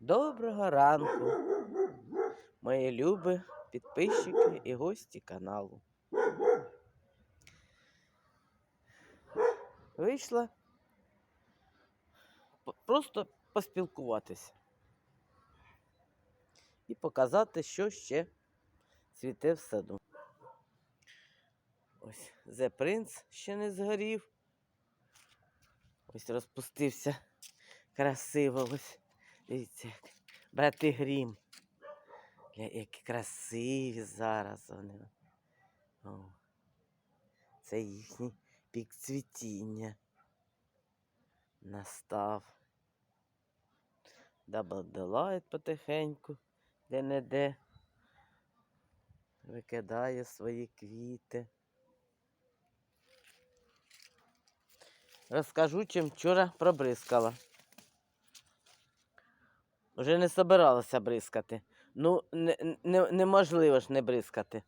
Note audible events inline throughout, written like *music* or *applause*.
Доброго ранку, мої любі підписчики і гості каналу. Вийшла просто поспілкуватися і показати, що ще цвіте в саду. Ось The Prince ще не згорів. Ось розпустився красиво. Ось. Дивіться, як. Брати Грім. Які красиві зараз вони. О. Це їхній пік цвітіння. Настав. Дабл Делайт потихеньку, де-не-де. Викидає свої квіти. Розкажу, чим вчора пробризкала. Вже не собиралася бризкати. Ну, не, не, неможливо ж не бризкати.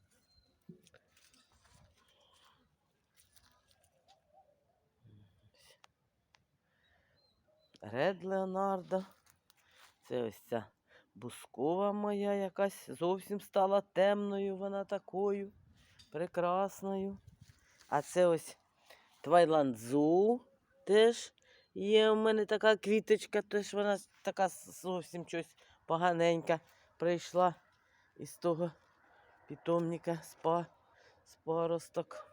Ред Леонардо. Це ось ця бускова моя якась зовсім стала темною, вона такою прекрасною. А це ось Твайландзу теж є у мене така квіточка, теж вона така зовсім щось поганенька прийшла із того питомника спа, з паросток.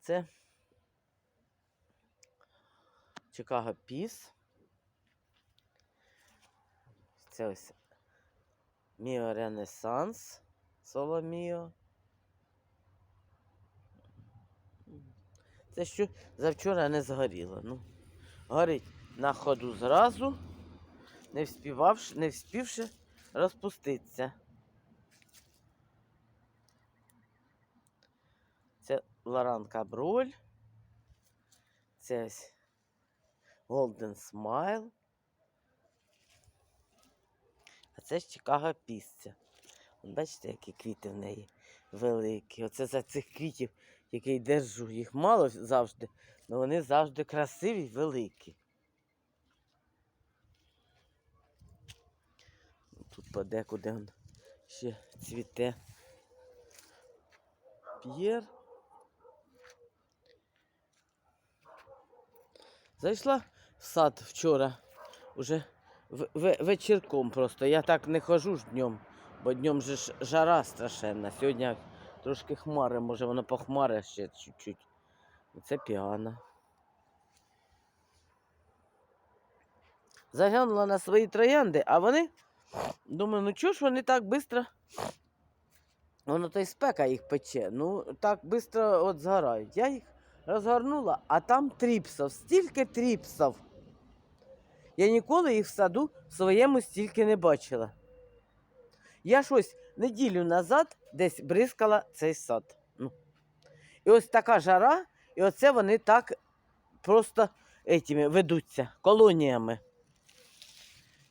Це Чикаго Піс. Це ось Міо Ренесанс. Соло Це що завчора не згоріло. Ну, горить на ходу зразу, не вспівавши, не вспівши розпуститися. Це Лоран Каброль. Це Golden Smile. А це ж Чикаго пісця. Бачите, які квіти в неї великі. Оце за цих квітів, який держу, їх мало завжди, але вони завжди красиві й великі. Тут подекуди он ще цвіте п'єр. Зайшла в сад вчора, уже вечірком просто. Я так не хожу ж днем, бо днем же ж жара страшенна. Сьогодні трошки хмари, може воно похмаре ще чуть-чуть. Це піана. Заглянула на свої троянди, а вони, думаю, ну чого ж вони так швидко, воно то й спека їх пече, ну так швидко от згорають. Я їх розгорнула, а там тріпсов, стільки тріпсов. Я ніколи їх в саду своєму стільки не бачила. Я щось неділю назад десь бризкала цей сад. Ну. І ось така жара, і оце вони так просто етіми ведуться, колоніями.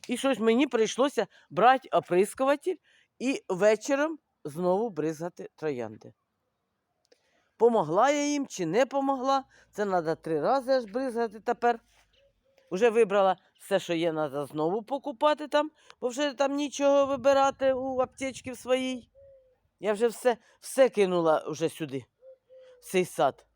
І щось мені прийшлося брати оприскуватель і вечором знову бризгати троянди. Помогла я їм чи не помогла. Це треба три рази аж бризгати тепер. Уже вибрала все, що є, треба знову покупати там, бо вже там нічого вибирати у аптечці в своїй. Я вже все, все кинула вже сюди, в цей сад.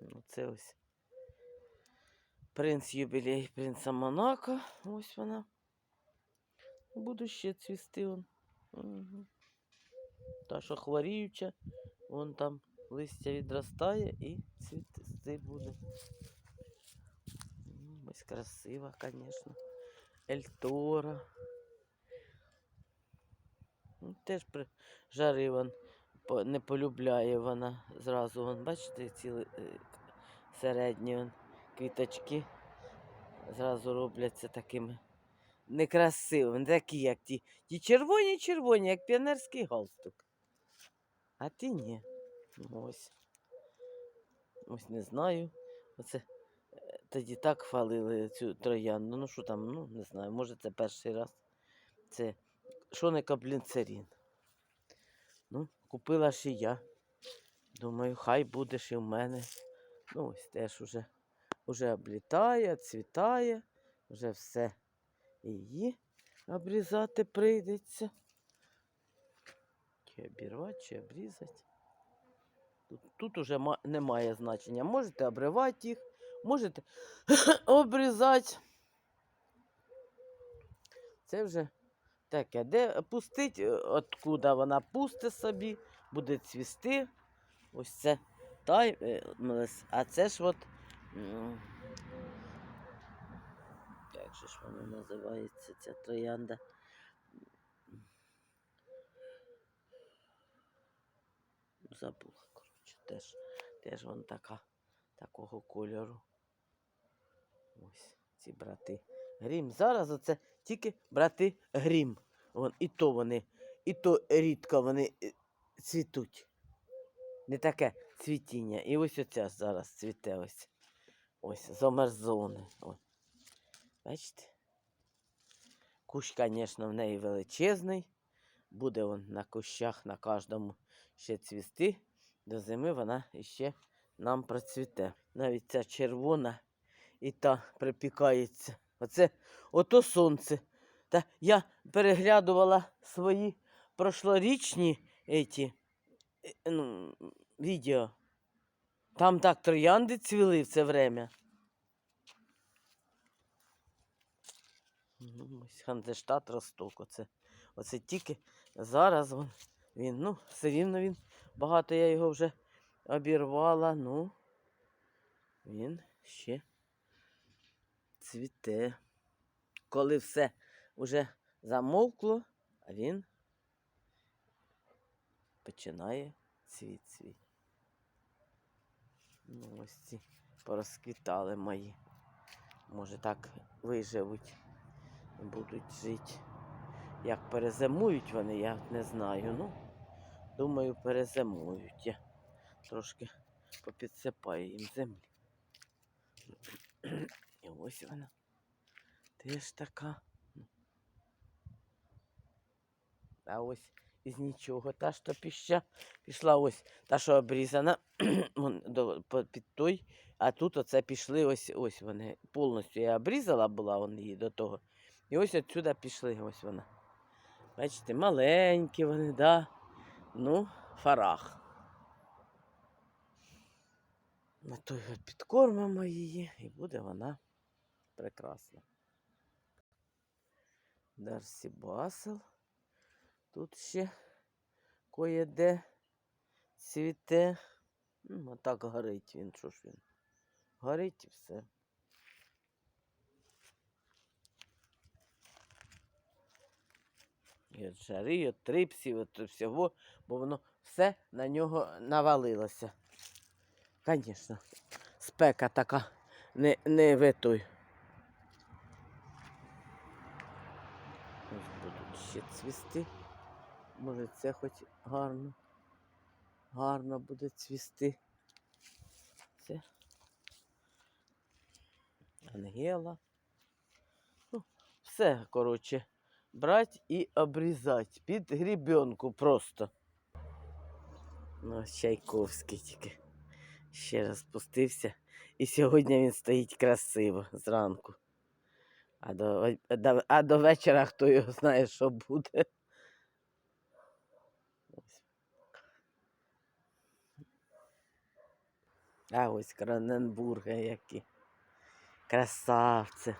Ну, Це ось принц юбілей принца Монако. Ось вона. Буду ще цвісти. Он. Угу. Та, що хворіюча, вон там листя відростає і цвісти буде. Ось красива, звісно. Ельтора. Ну, Теж при жари вон не полюбляє вона зразу. Вон, бачите, ціли е, середні вон, квіточки зразу робляться такими некрасивими, не такі, як ті. Ті червоні-червоні, як піонерський галстук. А ти ні. Ось. Ось не знаю. Оце тоді так хвалили цю троянду. Ну що там, ну не знаю, може це перший раз. Це шоника блінцерін. Ну, купила і я. Думаю, хай будеш і в мене. Ну, ось теж уже, уже облітає, цвітає, вже все її обрізати прийдеться. Чи обірвати, чи обрізати. Тут, тут уже немає значення. Можете обривати їх, можете *laughs* обрізати. Це вже таке. Де пустить, е, откуда вона пусте собі, буде цвісти. Ось це тай, е, а це ж от. Як же ж воно називається, ця троянда? Забула, коротше, теж, теж вона така, такого кольору. Ось ці брати Грім. Зараз оце тільки брати Грім. Вон, і то вони, і то рідко вони е, цвітуть. Не таке цвітіння. І ось оця зараз цвіте ось. Ось, з Бачите? Кущ, звісно, в неї величезний. Буде он на кущах на кожному ще цвісти. До зими вона ще нам процвіте. Навіть ця червона і та припікається. Оце ото сонце. Та я переглядувала свої прошлорічні еті, е, ну, відео. Там так троянди цвіли в це время. Ну, Ось Хантештат Росток. Оце, оце тільки зараз він, він, ну, все рівно він. Багато я його вже обірвала, ну він ще цвіте. Коли все вже замовкло, він починає цвіт свій. Ну, ось ці порозквітали мої. Може так виживуть і будуть жити. Як перезимують вони, я не знаю. Ну, думаю, перезимують. Я трошки попідсипаю їм землі. Ось вона. Теж така. А ось із нічого. Та, що піща пішла ось та, що обрізана *clears throat* під той, а тут оце пішли ось ось вони. Повністю я обрізала була її до того. І ось отсюди пішли, ось вона. Бачите, маленькі вони, да. Ну, фарах. На той підкормимо її, і буде вона прекрасна. Дарсі Басел. Тут ще кое-де цвіте. А так горить він, що ж він. Горить і все. І жари, і от трипсів, от всього, бо воно все на нього навалилося. Звісно, спека така не, не витой. Ось будуть ще цвісти. Може це хоч гарно. Гарно буде цвісти. Це ангела. Ну, все, коротше, брати і обрізати. Під грібенку просто. Ну, Чайковський тільки ще раз спустився. І сьогодні він стоїть красиво зранку. А до, а до вечора хто його знає, що буде. А ось Краненбурги які. Красавці.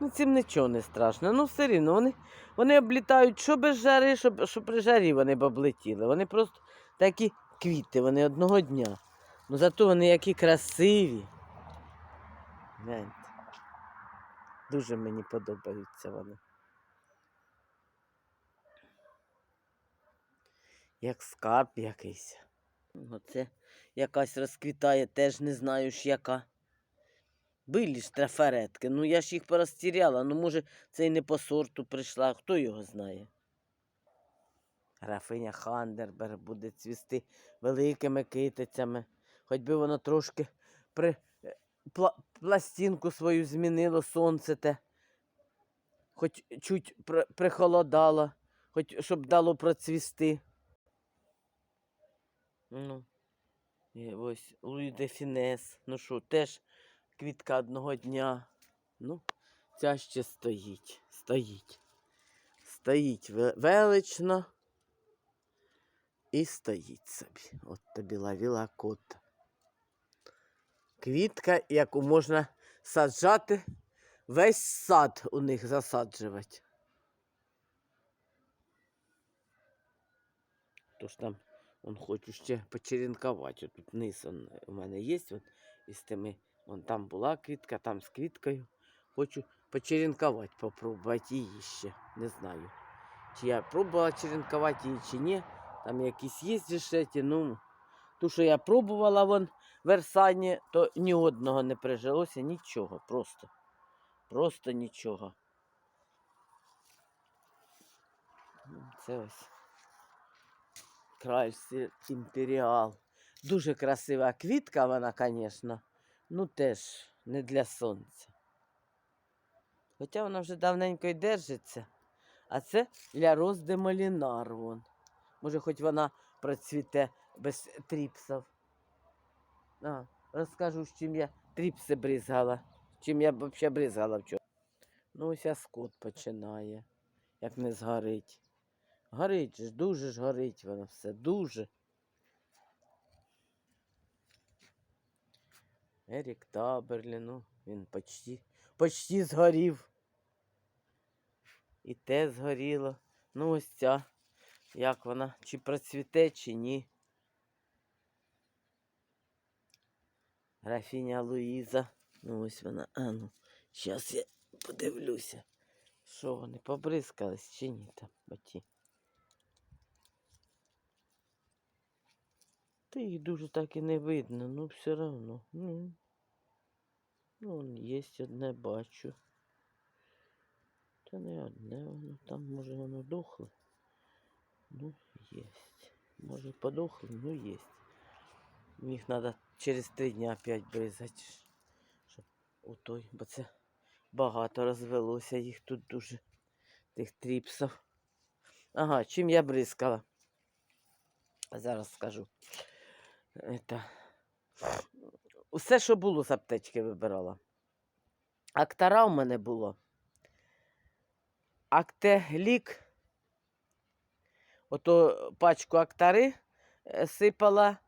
Ну, цим нічого не страшно. Ну, все рівно вони, вони облітають що без жари, що, що при жарі вони б облетіли. Вони просто такі квіти, вони одного дня. Ну зато вони які красиві. Дуже мені подобаються вони. Як скарб якийсь. Оце якась розквітає, теж не знаю ж яка. Билі ж трафаретки, ну я ж їх порозтіряла, ну може це й не по сорту прийшла, хто його знає. Графиня Хандерберг буде цвісти великими китицями. Хоч би воно трошки при, пла, пластинку свою змінило сонце те. Хоч чуть при, прихолодало, хоч щоб дало процвісти. Ну, і ось Луї де Фінес. Ну що, теж квітка одного дня. Ну, ця ще стоїть. Стоїть. Стоїть ве- велично. І стоїть собі. От тобі лавіла кота. Квітка, яку можна саджати, весь сад у них засаджувати. Тож там он хочу ще почерінкувати. Тут низ он, у мене є. Он, із тими, вон там була квітка, там з квіткою. Хочу почерінкувати, попробувати її ще. Не знаю. Чи я пробувала черенкувати її, чи ні. Там якісь є дешеті, ну. Ту, що я пробувала вон в Версані, то ні одного не прижилося, нічого. Просто. Просто нічого. Ну, Це ось. Кральсі імперіал. Дуже красива квітка вона, звісно. Ну теж не для сонця. Хоча вона вже давненько й держиться. А це для роз де вон. Може, хоч вона процвіте без тріпсів. А, розкажу, з чим я тріпси бризгала. Чим я взагалі бризгала вчора. Ну, ось а скот починає, як не згорить. Горить ж, дуже ж горить воно все, дуже. Ерік Таберлі, ну, він почти, почти згорів. І те згоріло. Ну, ось ця. Як вона? Чи процвіте, чи ні. Графіня Луїза. Ну, ось вона. А ну, зараз я подивлюся. Що вони побризкались чи ні там оті. Та їх дуже так і не видно, ну все одно. Ну, ну є одне бачу. Та не одне воно там, може воно дохле. Ну, єсть. Може подохло, ну єсть. Їх треба через три дні опять бризати. Щоб у той, бо це багато розвелося їх тут дуже, тих тріпсів. Ага, чим я бризкала? Зараз скажу. Это... Усе, що було з аптечки вибирала. Актара у мене було. Актеглік. Ото пачку актари е, сипала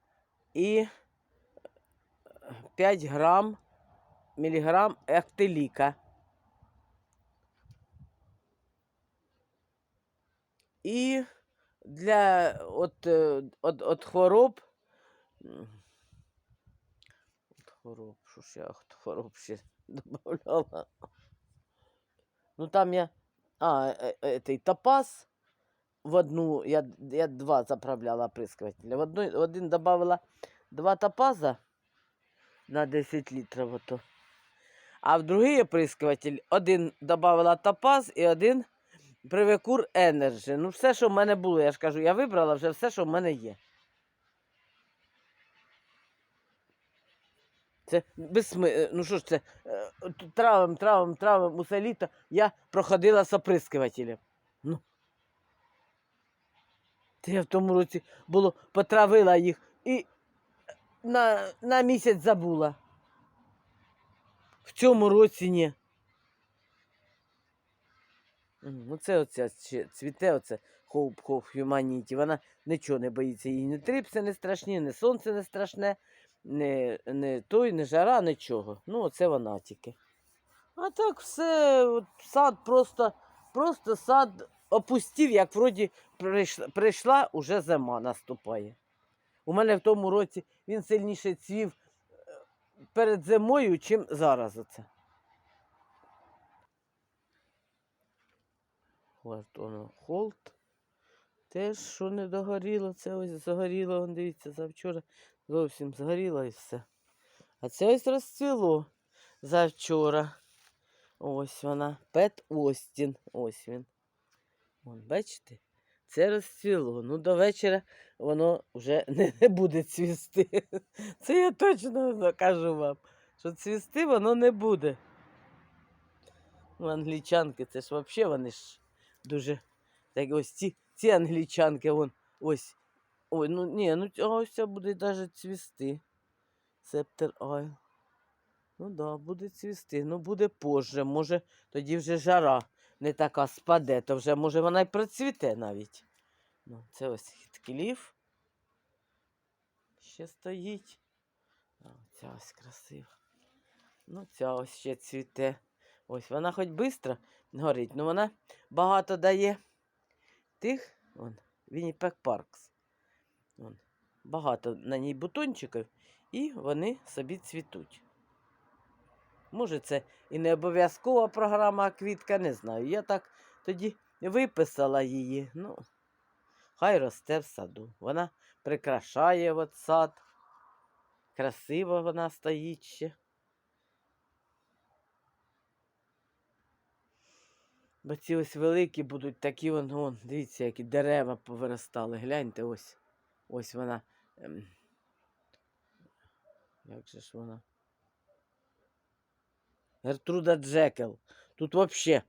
і 5 грам міліграм актеліка. І для от, е, от, от хвороб. От хвороб, що ж я от хвороб ще *laughs* додавала. Ну там я. А, е- е- цей топаз в одну, я, я два заправляла оприскивателя. В одну, в один добавила два топаза на 10 літрів. Ото. А в другий оприскуватель один добавила топаз і один привекур Energy. Ну, все, що в мене було, я ж кажу, я вибрала вже все, що в мене є. Це безсми... е, Ну що ж це? е, Травим, травим, травим усе літо я проходила з оприскувателем. Ну. Це я в тому році було, потравила їх і на, на місяць забула. В цьому році ні. Оце оця цвіте, оце хоуп хоуп humanity. Вона нічого не боїться. Їй не трипси не страшні, не сонце не страшне, не, не той, не жара, нічого. Ну, оце вона тільки. А так все, от, сад просто, просто сад опустів, як вроді прийшла, прийшла уже зима наступає. У мене в тому році він сильніше цвів е, перед зимою, чим зараз оце. Воно холд. Теж, що не догоріло, це ось загоріло, вон, дивіться, завчора зовсім згоріло і все. А це ось розцвіло завчора. Ось вона. Пет Остін. Ось він. Вон, бачите? Це розцвіло. Ну, до вечора воно вже *laughs* не, буде цвісти. *laughs* Це я точно кажу вам, що цвісти воно не буде. Ну, англічанки, це ж взагалі вони ж дуже. Так ось ці, ці англічанки, вон, ось Ой, ну ні, ну ось ця буде навіть цвісти. Септер Айл. Ну да, буде цвісти. Ну буде позже. Може, тоді вже жара не така спаде, то вже може вона й процвіте навіть. Ну, це ось хіткліф. Ще стоїть. А, ця ось красива. Ну, ця ось ще цвіте. Ось вона хоч швидко горить, але вона багато дає тих. Вон, Parks. Вон, багато на ній бутончиків, і вони собі цвітуть. Може, це і не обов'язкова програма, квітка, не знаю. Я так тоді виписала її. Ну, хай росте в саду. Вона прикрашає от сад. Красиво вона стоїть ще. Бо ці ось великі будуть такі, вон, вон, дивіться, які дерева повиростали. Гляньте, ось. Ось вона. ем, Як же ж вона? Гертруда Джекел. Тут взагалі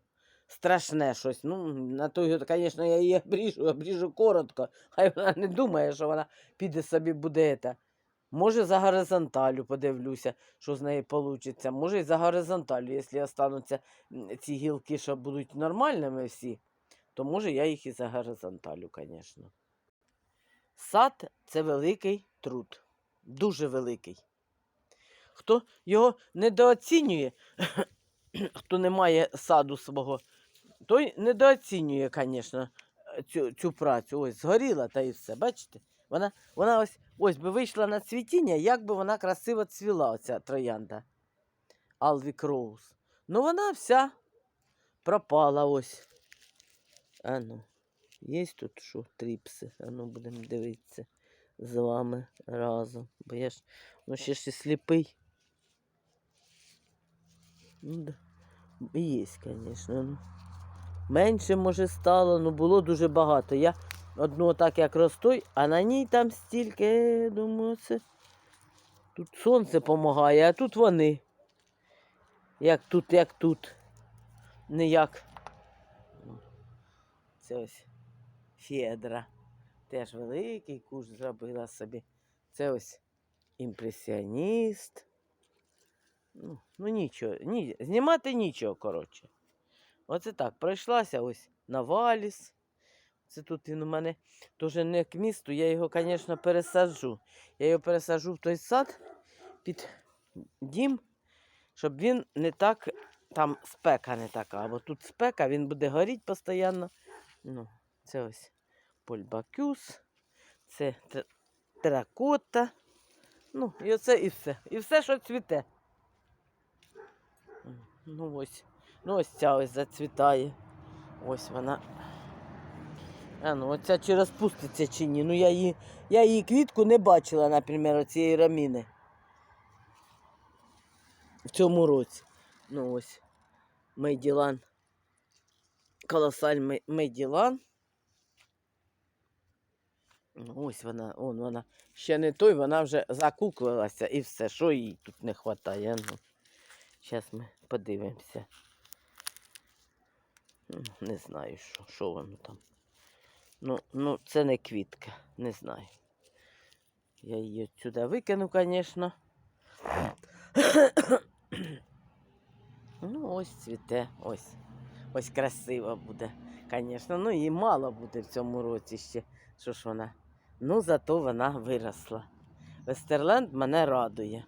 страшне щось. Ну, на той, звісно, я її обріжу, обріжу коротко. Хай вона не думає, що вона піде собі буде. ета. Може, за горизонталю подивлюся, що з неї вийде. Може, і за горизонталю, якщо остануться ці гілки, що будуть нормальними всі, то може я їх і за горизонталю, звісно. Сад це великий труд. Дуже великий. Хто його недооцінює, *coughs* хто не має саду свого, той недооцінює, звісно, цю, цю працю. Ось згоріла та і все. Бачите? Вона, вона ось, ось би вийшла на цвітіння, як би вона красиво цвіла, оця троянда. Алвік Роуз. Ну вона вся пропала ось. А ну, є тут що, тріпси? А ну будемо дивитися з вами разом. Бо я ж ну, ще ж і сліпий. Є, звісно. Менше, може, стало, ну було дуже багато. Я одну так як росту, а на ній там стільки, думаю, це. Тут сонце допомагає, а тут вони. Як тут, як тут. Не як. Ну, Це ось Федра. Теж великий куш зробила собі. Це ось імпресіоніст. Ну, ну нічого, ні, знімати нічого, коротше. Оце так, пройшлася ось на валіс. Це тут він у мене теж не к місту, я його, звісно, пересаджу. Я його пересаджу в той сад під дім, щоб він не так, там спека не така, бо тут спека, він буде горіти постійно. Ну, це ось польбакюс, це теракота. Ну, і оце і все. І все, що цвіте. Ну ось. Ну ось ця ось зацвітає. Ось вона. А ну, оця чи розпуститься чи ні. Ну я її, я її квітку не бачила, наприклад, цієї раміни. В цьому році. Ну ось. Мейділан. Колосаль Мей- Мейділан. Ну, ось вона, он вона. Ще не той, вона вже закуклилася і все. Що їй тут не вистачає? Ну, зараз ми подивимося. Не знаю, що, що воно там. Ну, ну, це не квітка, не знаю. Я її сюди викину, звісно. ну, ось цвіте, ось. Ось красиво буде, звісно. Ну, її мало буде в цьому році ще. Що ж вона? Ну, зато вона виросла. Вестерленд мене радує.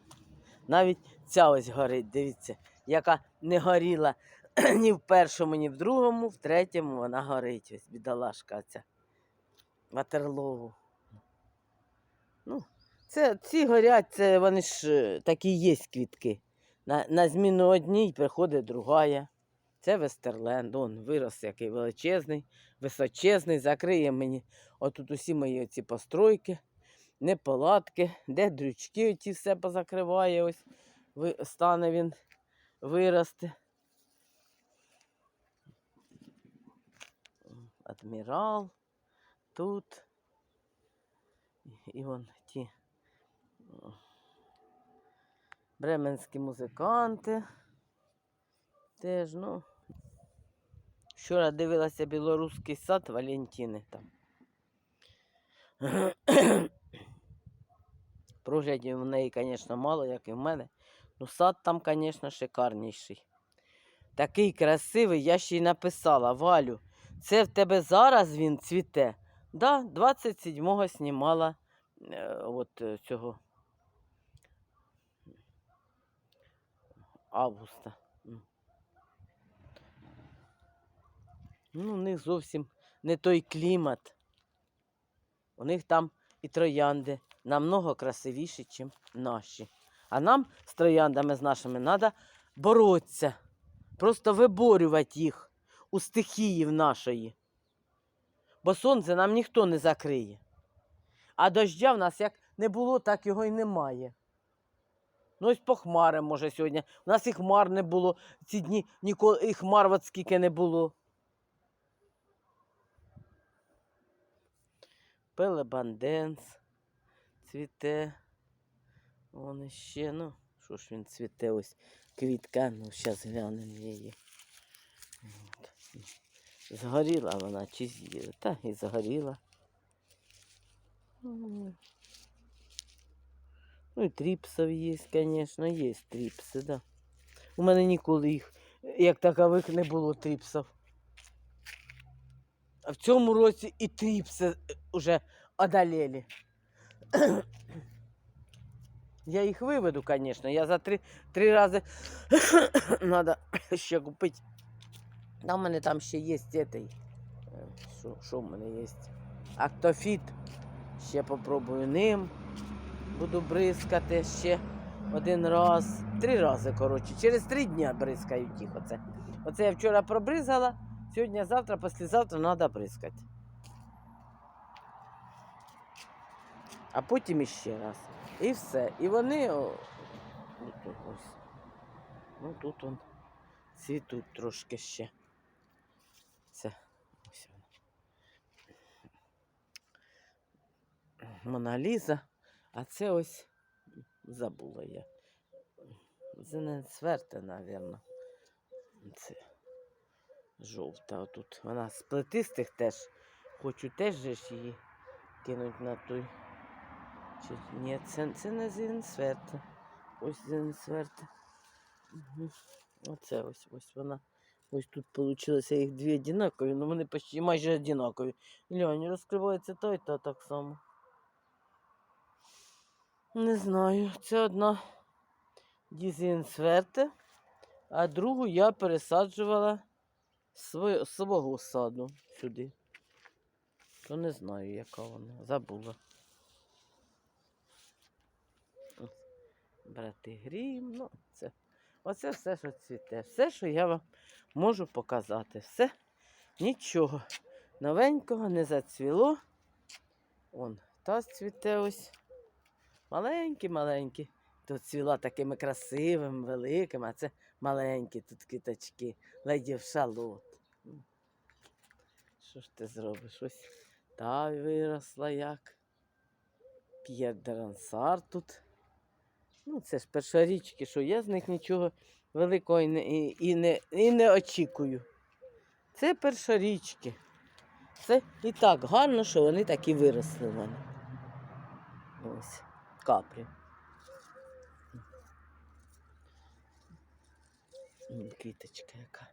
Навіть ця ось горить, дивіться, яка не горіла *clears throat* ні в першому, ні в другому, в третьому вона горить. Ось бідолашка ця. Ватерлову. Ну, це, ці горять, це вони ж е, такі є квітки. На, на зміну одній приходить другая. Це Вестерленд. Он вирос який величезний, височезний, закриє мені отут усі мої ці постройки, неполадки, де дрючки оті все позакриває. Ось стане він вирости. Адмірал тут. І вон ті бременські музиканти. Теж, ну. Вчора дивилася білоруський сад Валентини там. Проглядів в неї, звісно, мало, як і в мене. Ну, сад там, звісно, шикарніший. Такий красивий, я ще й написала, Валю, це в тебе зараз він цвіте. Да, 27-го знімала е, от е, цього августа. Ну, у них зовсім не той клімат. У них там і троянди намного красивіші, ніж наші. А нам з трояндами з нашими треба боротися. Просто виборювати їх у стихії в нашої. Бо сонце нам ніхто не закриє. А дождя в нас як не було, так його й немає. Ну, ось по хмарам, може, сьогодні. У нас і хмар не було. Ці дні ніколи і хмар от скільки не було. Пелебанденс цвіте. Вон іще, ну, що ж він цвіте, ось квітка, ну, зараз глянемо її. От. Згоріла вона чи з'їла? Та і згоріла. Ну і тріпсов є, звісно, є тріпси, да. У мене ніколи їх, як такових, не було тріпсів. А в цьому році і тріпси вже одолели. *coughs* Я їх виведу, звісно. Я за три, три рази треба ще купити. Там у мене там ще є цей. що в мене є? Актофіт. Ще попробую ним. Буду бризкати ще один раз. Три рази, коротше. Через три дні бризкають їх. Оце. Оце я вчора пробризала. Сьогодні, завтра, післязавтра треба бризкати. А потім іще раз. І все. І вони. Ну, тут ось. Ну тут он цвітуть трошки ще. Це ось вона. Моналіза. А це ось забула я. Це не цверте, мабуть. Це жовта отут. Вона з плетистих теж. Хочу теж ж її кинуть на той. Чи ні, це, це не зінсверта. Ось зінсверта. Угу. Оце ось ось вона. Ось тут вийшло їх дві одинакові, але вони почти майже одинакові. Глянь, розкривається та і та так само. Не знаю. Це одна дізінсверта, а другу я пересаджувала з свого саду сюди. То не знаю, яка вона. Забула. Брати грім, ну, це. Оце все, що цвіте. Все, що я вам можу показати. Все, нічого новенького не зацвіло. Он та цвіте ось. Маленькі-маленькі. Тут цвіла такими красивими, великими, а це маленькі тут квіточки. Ледів шалот. Що ж ти зробиш? Ось та виросла як. П'єр Дерансар тут. Ну, це ж першорічки, що я з них нічого великого і не, і, не, і не очікую. Це першорічки. Це і так гарно, що вони такі виросли в мене. Ось, каплі. Квіточка яка.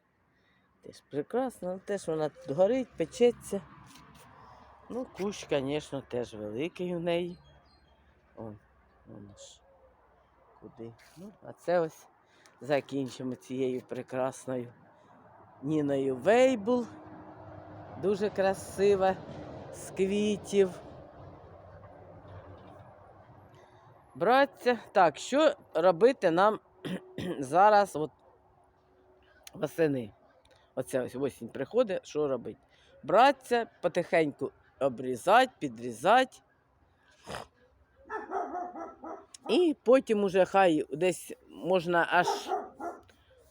Теж прекрасна, теж вона горить, печеться. Ну, кущ, звісно, теж великий у неї. Он, воно ж. Куди? Ну, а це ось закінчимо цією прекрасною Ніною Вейбул. Дуже красива, з квітів. Браття, так, що робити нам *clears throat* зараз от восени? Оце ось осінь приходить, що робити? Браття, потихеньку обрізати, підрізати. І потім уже хай десь можна аж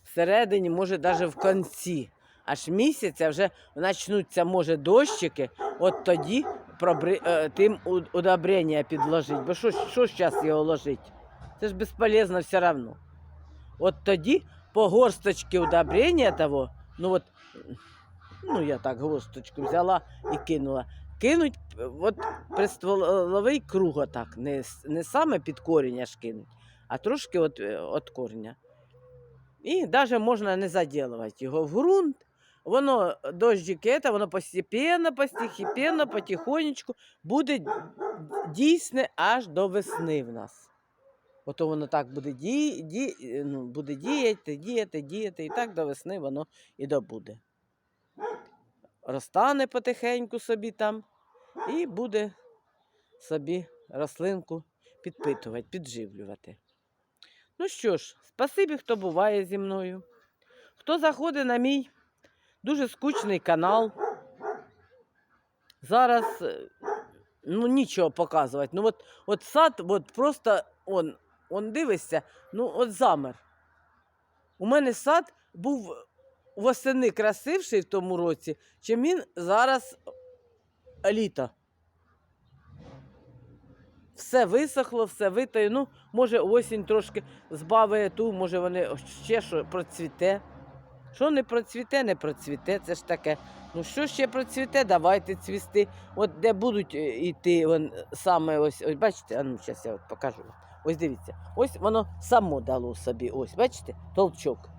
всередині, може навіть в кінці, аж місяця вже почнуться, може, дощики, от тоді пробри... е, тим удобрення підложити. Бо що, що зараз його ложити? Це ж безполезно все одно. От тоді по горсточці удобрення того, ну от, ну я так горсточку взяла і кинула. Кинуть е, от пристволовий круг отак, не, не саме під корінь аж кинуть, а трошки от, е, от корня. І навіть можна не заділувати його в ґрунт. Воно дощики, воно постепенно, постепенно, потихонечку буде дійсне аж до весни в нас. Ото воно так буде, ді, ді, е, ну, буде діяти, діяти, діяти, і так до весни воно і добуде. Розтане потихеньку собі там і буде собі рослинку підпитувати, підживлювати. Ну що ж, спасибі, хто буває зі мною. Хто заходить на мій дуже скучний канал. Зараз е, ну, нічого показувати. Ну, от, от сад, от просто он, он дивишся, ну от замер. У мене сад був восени красивший в тому році, чим він зараз літо. Все висохло, все витає. Ну, може, осінь трошки збавить ту, може вони ще що процвіте. Що не процвіте, не процвіте, це ж таке. Ну що ще процвіте, давайте цвісти. От де будуть е, йти вон, саме ось, ось бачите, а ну зараз я от покажу. Ось дивіться, ось воно само дало собі, ось, бачите, толчок.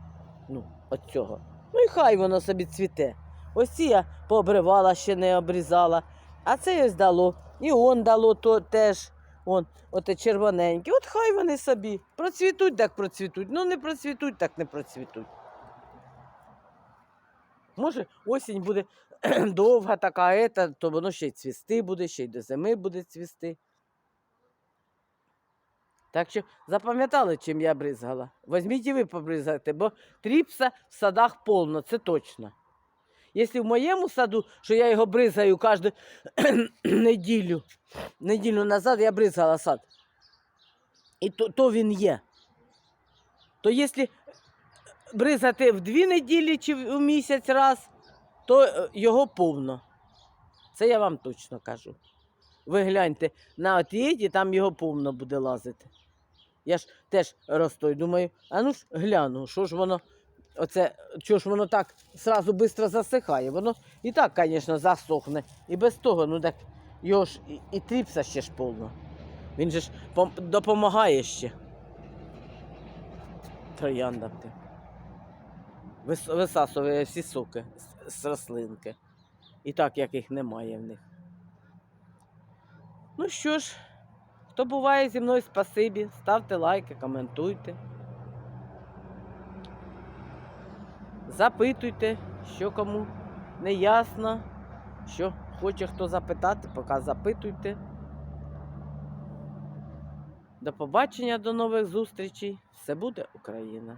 Ну, от цього. Ну і хай воно собі цвіте. Ось ці я пообривала, ще не обрізала. А це ось дало. І он дало то теж. Он, оте червоненьке. От хай вони собі. Процвітуть, так процвітуть. Ну не процвітуть, так не процвітуть. Може, осінь буде *clears throat* довга така, ета, то воно ще й цвісти буде, ще й до зими буде цвісти. Так що запам'ятали, чим я бризгала. Візьміть і ви побризгайте, бо тріпса в садах повно, це точно. Якщо в моєму саду, що я його бризгаю кожну неділю, неділю назад я бризгала сад. І то, то він є. То якщо бризати в дві неділі чи в в місяць раз, то е, його повно. Це я вам точно кажу. Ви гляньте на отієді, там його повно буде лазити. Я ж теж ростою думаю, а ну ж гляну, що ж воно, оце, чого ж воно так сразу швидко засихає. Воно і так, звісно, засохне. І без того, ну так його ж і, і тріпса ще ж повно. Він же ж допомагає ще. Троянда ти. Висасує всі соки з рослинки. І так, як їх немає в них. Ну що ж, хто буває зі мною, спасибі. Ставте лайки, коментуйте. Запитуйте, що кому не ясно, що хоче хто запитати, поки запитуйте. До побачення, до нових зустрічей. Все буде Україна!